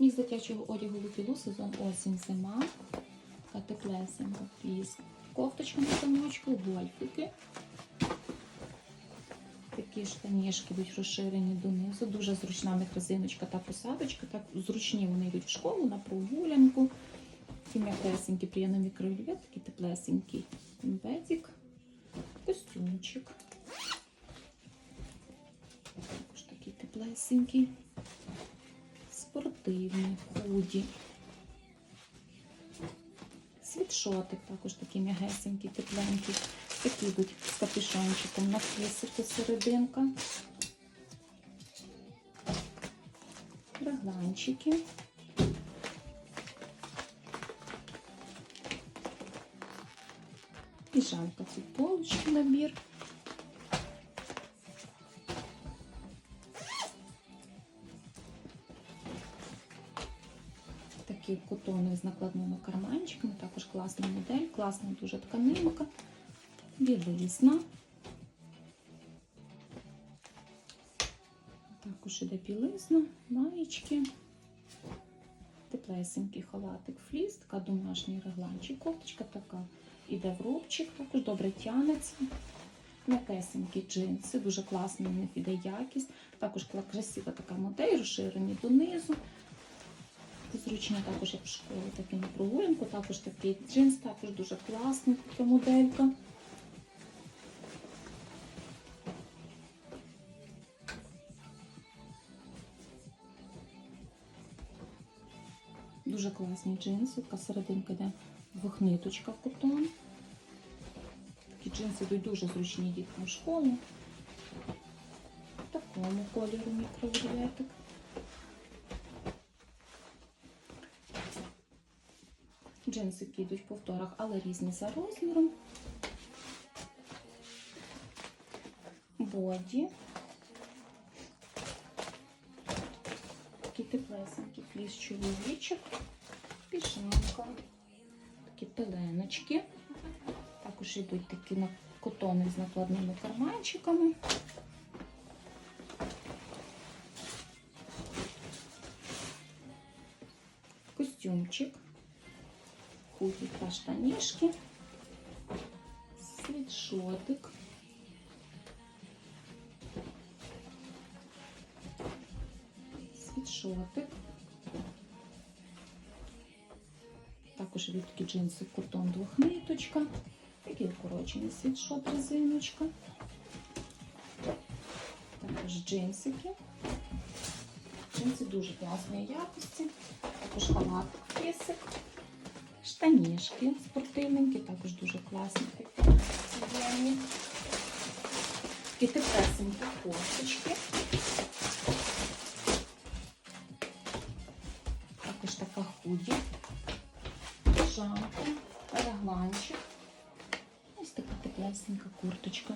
Міг дитячого одягу Лукілу сезон осінь зима. Така теплесенька фліс. Кофточка на замочку, гольфики. Такі штанішки йдуть розширені донизу. Дуже зручна в них резиночка та посадочка. Так зручні вони йдуть в школу на прогулянку. Такі м'якесенькі, приємно мікрорельєф, такий теплесенький бедик, костюмчик. Також такий теплесенький, спортивний, худі. Світшотик також такий м'ягесенький, тепленький. Такі йдуть з капюшончиком на флісику серединка. Регланчики. Піжамка футболочки набір. Такі котони з накладними карманчиками, також класна модель, класна дуже тканинка, білизна. Також іде білизна, маєчки, теплесенький халатик фліс, така домашній регланчик, кофточка така іде в рубчик, також добре тянеться. М'якесенькі джинси, дуже класна в них іде якість. Також красива така модель, розширені донизу. Зручні також як в школу, так і на прогулянку. Також такий джинс, також дуже класний така моделька. Дуже класні джинси, така серединка йде двохниточка котон. Такі джинси йдуть дуже зручні діткам в школу. В такому кольору мікровельветик. Джинсики йдуть в повторах, але різні за розміром. Боді. Такі теплесенькі фліс чоловічок. Пішенка. Такі пеленочки. Також йдуть такі на- котони з накладними карманчиками. Костюмчик. Худі та штанішки. Світшотик. Світшотик. Також йдуть такі джинси котон двохниточка. Такий укорочений світшот резиночка. Також джинсики. Джинси дуже класної якості. Також халат пісик. Штанішки спортивненькі, також дуже класні такі зелені. Такі кофточки. Також така худі, пижамка, регланчик. Ось така теплесенька курточка.